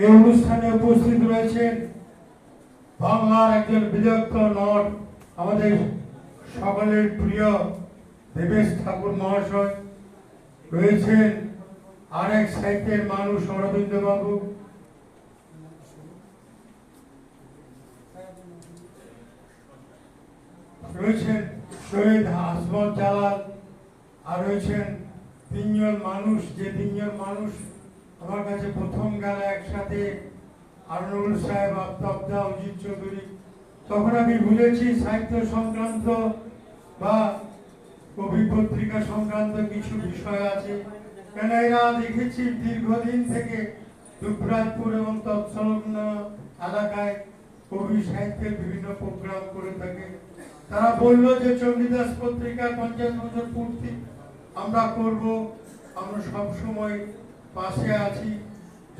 এই অনুষ্ঠানে উপস্থিত রয়েছেন বাংলার একজন বিদগ্ধ নট আমাদের সকলের প্রিয় দেবেশ ঠাকুর মহাশয়। রয়েছেন আরেক সাহিত্যের মানুষ অরবিন্দ বাবু রয়েছেন শহীদ আসমত জালাল। আর রয়েছেন তিনজন মানুষ, যে তিনজন মানুষ আমার কাছে প্রথম গেল একসাথে আরনুল সাহেব আফতাবদা অজিত চৌধুরী। তখন আমি বুঝেছি সাহিত্য সংক্রান্ত বা কবি পত্রিকা সংক্রান্ত কিছু বিষয় আছে। কেন এরা দেখেছি দীর্ঘদিন থেকে দুবরাজপুর এবং তৎসংলগ্ন এলাকায় কবি সাহিত্যের বিভিন্ন প্রোগ্রাম করে থাকে। তারা বলল যে চণ্ডীদাস পত্রিকা পঞ্চাশ বছর পূর্তি। আমরা করব, আমরা সব সময় পাশে আছি,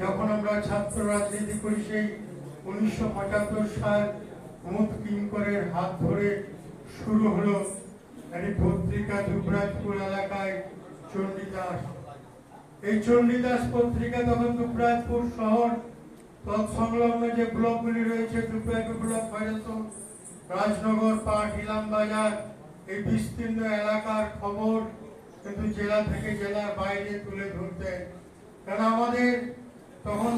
যখন আমরা ছাত্র রাজনীতি করি সেই উনিশশো পঁচাত্তর সাল কুমুদ কিঙ্করের হাত ধরে শুরু হলো একটি পত্রিকা দুবরাজপুর এলাকায় চণ্ডীদাস। এই চণ্ডীদাস পত্রিকা তখন দুবরাজপুর শহর, তৎসংলগ্ন যে ব্লকগুলি রয়েছে দুবরাজপুর ব্লক রাজনগর, পাট, ইলাম বাজার, এই বিস্তীর্ণ এলাকার খবর কিন্তু জেলা থেকে জেলার বাইরে তুলে ধরতেন কারণ আমাদের তখন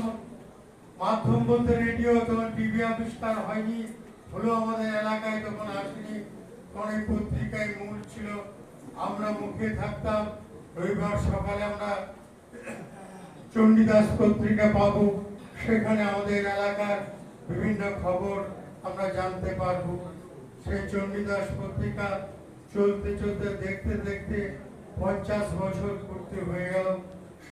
মাধ্যম বলতে রেডিও তখন টিভি আবিষ্কার হয়নি হলো আমাদের এলাকায় তখন আসেনি। এই পত্রিকায় মূল ছিল, আমরা মুখে থাকতাম, রবিবার সকালে আমরা চণ্ডীদাস পত্রিকা পাবো, সেখানে আমাদের এলাকার বিভিন্ন খবর আমরা জানতে পারব। সেই চণ্ডীদাস পত্রিকা চলতে চলতে দেখতে দেখতে পঞ্চাশ বছর পূর্তি হয়ে গেল।